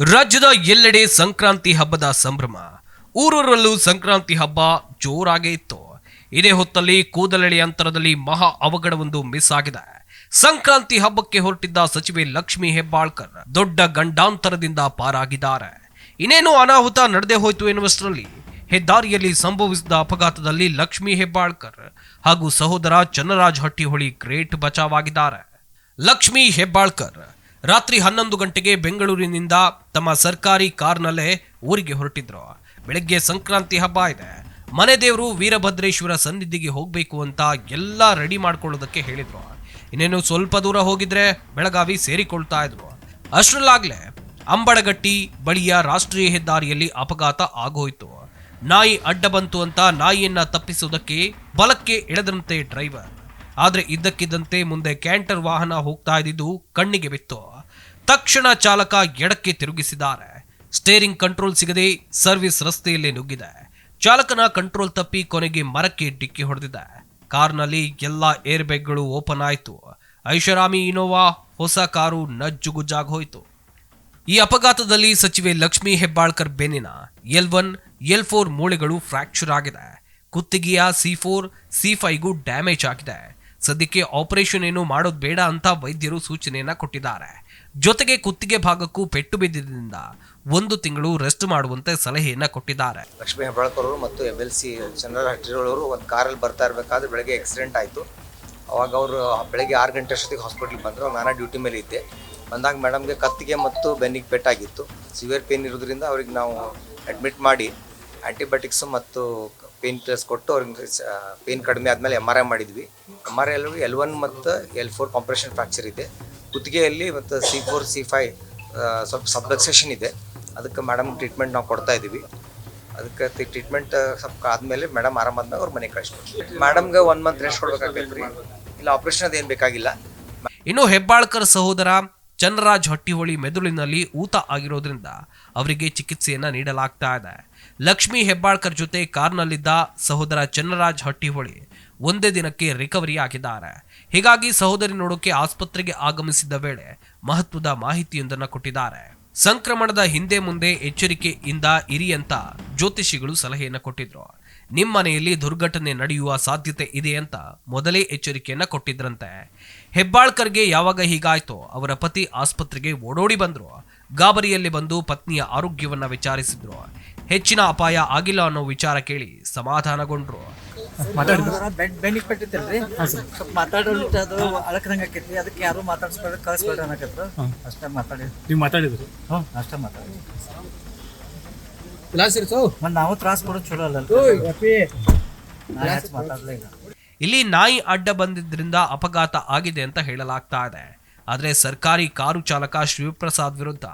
ರಾಜ್ಯದ ಎಲ್ಲೆಡೆ ಸಂಕ್ರಾಂತಿ ಹಬ್ಬದ ಸಂಭ್ರಮ. ಊರೂರಲ್ಲೂ ಸಂಕ್ರಾಂತಿ ಹಬ್ಬ ಜೋರಾಗೇ ಇತ್ತು. ಇದೇ ಹೊತ್ತಲ್ಲಿ ಕೂದಲೆಳೆ ಅಂತರದಲ್ಲಿ ಮಹಾ ಅವಘಡವೊಂದು ಮಿಸ್ ಆಗಿದೆ. ಸಂಕ್ರಾಂತಿ ಹಬ್ಬಕ್ಕೆ ಹೊರಟಿದ್ದ ಸಚಿವೆ ಲಕ್ಷ್ಮಿ ಹೆಬ್ಬಾಳ್ಕರ್ ದೊಡ್ಡ ಗಂಡಾಂತರದಿಂದ ಪಾರಾಗಿದ್ದಾರೆ. ಇನ್ನೇನು ಅನಾಹುತ ನಡೆದೇ ಹೋಯಿತು ಎನ್ನುವಷ್ಟರಲ್ಲಿ ಹೆದ್ದಾರಿಯಲ್ಲಿ ಸಂಭವಿಸಿದ ಅಪಘಾತದಲ್ಲಿ ಲಕ್ಷ್ಮಿ ಹೆಬ್ಬಾಳ್ಕರ್ ಹಾಗೂ ಸಹೋದರ ಚನ್ನರಾಜ್ ಹಟ್ಟಿಹೊಳಿ ಗ್ರೇಟ್ ಬಚಾವಾಗಿದ್ದಾರೆ ಲಕ್ಷ್ಮಿ ಹೆಬ್ಬಾಳ್ಕರ್ ರಾತ್ರಿ ಹನ್ನೊಂದು ಗಂಟೆಗೆ ಬೆಂಗಳೂರಿನಿಂದ ತಮ್ಮ ಸರ್ಕಾರಿ ಕಾರ್ನಲ್ಲೇ ಊರಿಗೆ ಹೊರಟಿದ್ರು. ಬೆಳಗ್ಗೆ ಸಂಕ್ರಾಂತಿ ಹಬ್ಬ ಇದೆ. ಮನೆ ದೇವರು ವೀರಭದ್ರೇಶ್ವರ ಸನ್ನಿಧಿಗೆ ಹೋಗಬೇಕು ಅಂತ ಎಲ್ಲ ರೆಡಿ ಮಾಡ್ಕೊಳ್ಳೋದಕ್ಕೆ ಹೇಳಿದ್ರು. ಇನ್ನೇನು ಸ್ವಲ್ಪ ದೂರ ಹೋಗಿದ್ರೆ ಬೆಳಗಾವಿ ಸೇರಿಕೊಳ್ತಾ ಇದ್ರು. ಅಷ್ಟರಲ್ಲಾಗ್ಲೇ ಅಂಬಡಗಟ್ಟಿ ಬಳಿಯ ರಾಷ್ಟ್ರೀಯ ಹೆದ್ದಾರಿಯಲ್ಲಿ ಅಪಘಾತ ಆಗೋಯ್ತು. ನಾಯಿ ಅಡ್ಡ ಬಂತು ಅಂತ ನಾಯಿಯನ್ನ ತಪ್ಪಿಸುವುದಕ್ಕೆ ಬಲಕ್ಕೆ ಎಳೆದಂತೆ ಡ್ರೈವರ್. ಆದ್ರೆ ಇದ್ದಕ್ಕಿದ್ದಂತೆ ಮುಂದೆ ಕ್ಯಾಂಟರ್ ವಾಹನ ಹೋಗ್ತಾ ಇದ್ದಿದ್ದು ಕಣ್ಣಿಗೆ ಬಿತ್ತು. ತಕ್ಷಣ ಚಾಲಕ ಎಡಕ್ಕೆ ತಿರುಗಿಸಿದ್ದಾರೆ. ಸ್ಟೇರಿಂಗ್ ಕಂಟ್ರೋಲ್ ಸಿಗದೆ ಸರ್ವಿಸ್ ರಸ್ತೆಯಲ್ಲೇ ನುಗ್ಗಿದೆ. ಚಾಲಕನ ಕಂಟ್ರೋಲ್ ತಪ್ಪಿ ಕೊನೆಗೆ ಮರಕ್ಕೆ ಡಿಕ್ಕಿ ಹೊಡೆದಿದೆ. ಕಾರ್ನಲ್ಲಿ ಎಲ್ಲ ಏರ್ ಬ್ಯಾಗ್ಗಳು ಓಪನ್ ಆಯಿತು. ಐಷಾರಾಮಿ ಇನೋವಾ ಹೊಸ ಕಾರು ನಜ್ಜುಗುಜ್ಜಾಗಿ ಹೋಯಿತು. ಈ ಅಪಘಾತದಲ್ಲಿ ಸಚಿವೆ ಲಕ್ಷ್ಮಿ ಹೆಬ್ಬಾಳ್ಕರ್ ಬೆನ್ನಿನ. ಎಲ್ ಒನ್, ಎಲ್ ಫೋರ್ ಮೂಳೆಗಳು ಫ್ರಾಕ್ಚರ್ ಆಗಿದೆ. ಕುತ್ತಿಗೆಯ ಸಿ ಫೋರ್, ಸಿ ಫೈಗೂ ಡ್ಯಾಮೇಜ್ ಆಗಿದೆ. ಸದ್ಯಕ್ಕೆ ಆಪರೇಷನ್ ಏನು ಮಾಡೋದು ಬೇಡ ಅಂತ ವೈದ್ಯರು ಸೂಚನೆಯನ್ನು ಕೊಟ್ಟಿದ್ದಾರೆ. ಜೊತೆಗೆ ಕುತ್ತಿಗೆ ಭಾಗಕ್ಕೂ ಪೆಟ್ಟು ಬಿದ್ದಿದ್ದರಿಂದ ಒಂದು ತಿಂಗಳು ರೆಸ್ಟ್ ಮಾಡುವಂತೆ ಸಲಹೆಯನ್ನು ಕೊಟ್ಟಿದ್ದಾರೆ. ಲಕ್ಷ್ಮೀ ಹೆಬ್ಬಾಳ್ಕರ್ ಮತ್ತು ಎಂ ಎಲ್ ಸಿ ಜನರಲ್ ಹಟ್ಟಿರೋಳವರು ಒಂದು ಕಾರಲ್ಲಿ ಬರ್ತಾ ಇರಬೇಕಾದ್ರೆ ಬೆಳಗ್ಗೆ ಆಕ್ಸಿಡೆಂಟ್ ಆಯಿತು. ಅವಾಗ ಅವರು ಬೆಳಗ್ಗೆ ಆರು ಗಂಟೆ ಅಷ್ಟೊತ್ತಿಗೆ ಹಾಸ್ಪಿಟ್ಲಿಗೆ ಬಂದರು. ನಾನು ಡ್ಯೂಟಿ ಮೇಲೆ ಇದ್ದೆ. ಬಂದಾಗ ಮೇಡಮ್ಗೆ ಕತ್ತಿಗೆ ಮತ್ತು ಬೆನ್ನಿಗೆ ಪೆಟ್ಟಾಗಿತ್ತು. ಸಿವಿಯರ್ ಪೇನ್ ಇರೋದ್ರಿಂದ ಅವ್ರಿಗೆ ನಾವು ಅಡ್ಮಿಟ್ ಮಾಡಿ ಆ್ಯಂಟಿಬಯೋಟಿಕ್ಸು ಮತ್ತು ಪೇನ್ ಕಿಲ್ಲರ್ಸ್ ಕೊಟ್ಟು ಅವ್ರಿಗೆ ಪೇನ್ ಕಡಿಮೆ ಆದಮೇಲೆ ಎಂ ಆರ್ ಐ ಮಾಡಿದ್ವಿ. M R L L one ಮತ್ತು ಎಲ್ ಫೋರ್ ಕಾಂಪ್ರೆಷನ್ ಫ್ರಾಕ್ಚರ್ ಇದೆ. ಕುತ್ತಿಗೆಯಲ್ಲಿ ಮತ್ತು ಸಿ ಫೋರ್ ಸಿ ಫೈ ಸ್ವಲ್ಪ ಸಬ್ಲಕ್ಸೇಷನ್ ಇದೆ. ಅದಕ್ಕೆ ಮೇಡಮ್ ಟ್ರೀಟ್ಮೆಂಟ್ ನಾವು ಕೊಡ್ತಾ ಇದ್ದೀವಿ ಅದಕ್ಕೆ ಟ್ರೀಟ್ಮೆಂಟ್ ಸ್ವಲ್ಪ ಆದಮೇಲೆ ಮೇಡಮ್ ಆರಾಮಾದ್ಮೇಲೆ ಅವ್ರ ಮನೆಗೆ ಕಳಿಸ್ಕೊಡ್ತೀವಿ ಮೇಡಮ್ಗೆ ಒನ್ ಮಂತ್ ರೆಸ್ಟ್ ಕೊಡ್ಬೇಕಾಗೈತೆ ರೀ ಇಲ್ಲ ಆಪ್ರೇಷನ್ ಅದೇನು ಬೇಕಾಗಿಲ್ಲ. ಇನ್ನು ಹೆಬ್ಬಾಳ್ಕರ್ ಸಹೋದರ ಚನ್ನರಾಜ್ ಹಟ್ಟಿಹೊಳಿ ಮೆದುಳಿನಲ್ಲಿ ಊತ ಆಗಿರೋದ್ರಿಂದ ಅವರಿಗೆ ಚಿಕಿತ್ಸೆಯನ್ನು ನೀಡಲಾಗ್ತಾ ಇದೆ. ಲಕ್ಷ್ಮಿ ಹೆಬ್ಬಾಳ್ಕರ್ ಜೊತೆ ಕಾರ್ನಲ್ಲಿದ್ದ ಸಹೋದರ ಚನ್ನರಾಜ್ ಹಟ್ಟಿಹೊಳಿ ಒಂದೇ ದಿನಕ್ಕೆ ರಿಕವರಿ ಆಗಿದ್ದಾರೆ. ಹೀಗಾಗಿ ಸಹೋದರಿ ನೋಡೋಕೆ ಆಸ್ಪತ್ರೆಗೆ ಆಗಮಿಸಿದ್ದ ವೇಳೆ ಮಹತ್ವದ ಮಾಹಿತಿಯೊಂದನ್ನು ಕೊಟ್ಟಿದ್ದಾರೆ. ಸಂಕ್ರಮಣದ ಹಿಂದೆ ಮುಂದೆ ಎಚ್ಚರಿಕೆಯಿಂದ ಇರಿ ಅಂತ ಜ್ಯೋತಿಷಿಗಳು ಸಲಹೆಯನ್ನು ಕೊಟ್ಟಿದ್ರು. ನಿಮ್ಮ ಮನೆಯಲ್ಲಿ ದುರ್ಘಟನೆ ನಡೆಯುವ ಸಾಧ್ಯತೆ ಇದೆ ಅಂತ ಮೊದಲೇ ಎಚ್ಚರಿಕೆಯನ್ನು ಕೊಟ್ಟಿದ್ರಂತೆ. ಹೆಬ್ಬಾಳ್ಕರ್ಗೆ ಯಾವಾಗ ಹೀಗಾಯ್ತೋ ಅವರ ಪತಿ ಆಸ್ಪತ್ರೆಗೆ ಓಡೋಡಿ ಬಂದ್ರು. ಗಾಬರಿಯಲ್ಲಿ ಬಂದು ಪತ್ನಿಯ ಆರೋಗ್ಯವನ್ನ ವಿಚಾರಿಸಿದ್ರು. ಹೆಚ್ಚಿನ ಅಪಾಯ ಆಗಿಲ್ಲ ಅನ್ನೋ ವಿಚಾರ ಕೇಳಿ ಸಮಾಧಾನಗೊಂಡ್ರು. ಬೆಡ್ ಬೆನ್ನಿಗೆ ಪಟ್ಟಿತ್ತಲ್ರಿ? ಸ್ವಲ್ಪ ಮಾತಾಡೋದು ಅದು ಅಳಕದಂಗ ಆಕೈತಿ ಅದಕ್ಕೆ ಯಾರು ಮಾತಾಡಿಸ್ಬೇಡ ಕಳಿಸ್ಬೇಡ ಅನ್ನಕತ್ರು. ಅಷ್ಟೇ ಮಾತಾಡಿ. ನೀವು ಮಾತಾಡಿದ್ರು? ಹ್ಞೂ ಅಷ್ಟೇ ಮಾತಾಡಿ. ಮತ್ತೆ ನಾವು ತ್ರಾಸ ಕೊಡೋದು ಚಲೋ ಅಲ್ಲ ನಾ ಇಲ್ಲ? ಇಲ್ಲಿ ನಾಯಿ ಅಡ್ಡ ಬಂದಿದ್ರಿಂದ ಅಪಘಾತ ಆಗಿದೆ ಅಂತ ಹೇಳಲಾಗ್ತಾ ಇದೆ. ಆದರೆ ಸರ್ಕಾರಿ ಕಾರು ಚಾಲಕ ಶಿವಪ್ರಸಾದ್ ವಿರುದ್ಧ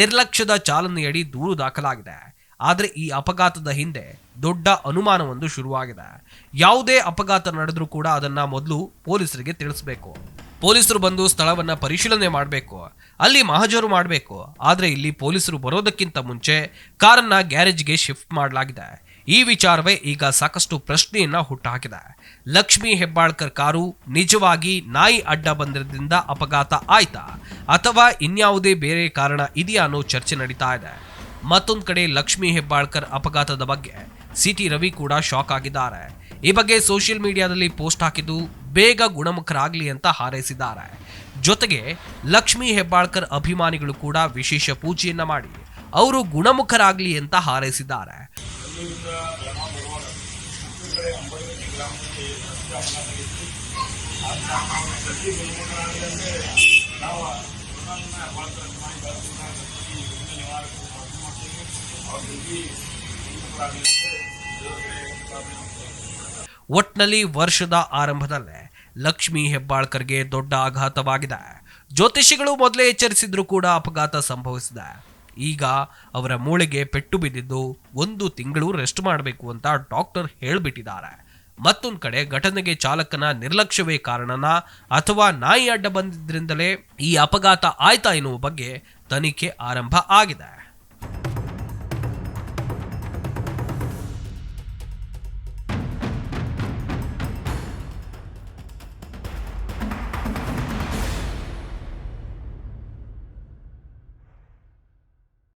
ನಿರ್ಲಕ್ಷ್ಯದ ಚಾಲನೆಯಡಿ ದೂರು ದಾಖಲಾಗಿದೆ. ಆದರೆ ಈ ಅಪಘಾತದ ಹಿಂದೆ ದೊಡ್ಡ ಅನುಮಾನವೊಂದು ಶುರುವಾಗಿದೆ. ಯಾವುದೇ ಅಪಘಾತ ನಡೆದ್ರೂ ಕೂಡ ಅದನ್ನ ಮೊದಲು ಪೊಲೀಸರಿಗೆ ತಿಳಿಸಬೇಕು. ಪೊಲೀಸರು ಬಂದು ಸ್ಥಳವನ್ನು ಪರಿಶೀಲನೆ ಮಾಡಬೇಕು. ಅಲ್ಲಿ ಮಹಜರು ಮಾಡಬೇಕು. ಆದರೆ ಇಲ್ಲಿ ಪೊಲೀಸರು ಬರೋದಕ್ಕಿಂತ ಮುಂಚೆ ಕಾರನ್ನು ಗ್ಯಾರೇಜ್ಗೆ ಶಿಫ್ಟ್ ಮಾಡಲಾಗಿದೆ. ಈ ವಿಚಾರವೇ ಈಗ ಸಾಕಷ್ಟು ಪ್ರಶ್ನೆಯನ್ನು ಹುಟ್ಟುಹಾಕಿದೆ ಲಕ್ಷ್ಮಿ ಹೆಬ್ಬಾಳ್ಕರ್ ಕಾರು ನಿಜವಾಗಿ ನಾಯಿ ಅಡ್ಡ ಬಂದಿರೋದ್ರಿಂದ ಅಪಘಾತ ಆಯ್ತಾ? ಅಥವಾ ಇನ್ಯಾವುದೇ ಬೇರೆ ಕಾರಣ ಇದೆಯಾ ಅನ್ನೋ ಚರ್ಚೆ ನಡೀತಾ ಇದೆ. ಮತ್ತೊಂದು ಕಡೆ ಲಕ್ಷ್ಮಿ ಹೆಬ್ಬಾಳ್ಕರ್ ಅಪಘಾತದ ಬಗ್ಗೆ ಸಿಟಿ ರವಿ ಕೂಡ ಶಾಕ್ ಆಗಿದ್ದಾರೆ. ಈ ಬಗ್ಗೆ ಸೋಷಿಯಲ್ ಮೀಡಿಯಾದಲ್ಲಿ ಪೋಸ್ಟ್ ಹಾಕಿದ್ದು, ಬೇಗ ಗುಣಮುಖರಾಗಲಿ ಅಂತ ಹಾರೈಸಿದ್ದಾರೆ. ಜೊತೆಗೆ ಲಕ್ಷ್ಮಿ ಹೆಬ್ಬಾಳ್ಕರ್ ಅಭಿಮಾನಿಗಳು ಕೂಡ ವಿಶೇಷ ಪೂಜೆಯನ್ನ ಮಾಡಿ, ಅವರು ಗುಣಮುಖರಾಗಲಿ ಅಂತ ಹಾರೈಸಿದ್ದಾರೆ. ಒಟ್ನಲ್ಲಿ ವರ್ಷದ ಆರಂಭದಲ್ಲೇ ಲಕ್ಷ್ಮಿ ಹೆಬ್ಬಾಳ್ಕರ್ಗೆ ದೊಡ್ಡ ಆಘಾತವಾಗಿದೆ. ಜ್ಯೋತಿಷಿಗಳು ಮೊದಲೇ ಎಚ್ಚರಿಸಿದ್ರು ಕೂಡ ಅಪಘಾತ ಸಂಭವಿಸಿದೆ. ಈಗ ಅವರ ಮೂಳೆಗೆ ಪೆಟ್ಟು ಬಿದ್ದಿದ್ದು ಒಂದು ತಿಂಗಳು ರೆಸ್ಟ್ ಮಾಡಬೇಕು ಅಂತ ಡಾಕ್ಟರ್ ಹೇಳಿಬಿಟ್ಟಿದ್ದಾರೆ. ಮತ್ತೊಂದು ಕಡೆ ಘಟನೆಗೆ ಚಾಲಕನ ನಿರ್ಲಕ್ಷ್ಯವೇ ಕಾರಣನ ಅಥವಾ ನಾಯಿ ಅಡ್ಡ ಬಂದಿದ್ದರಿಂದಲೇ ಈ ಅಪಘಾತ ಆಯ್ತಾ ಎನ್ನುವ ಬಗ್ಗೆ ತನಿಖೆ ಆರಂಭ ಆಗಿದೆ.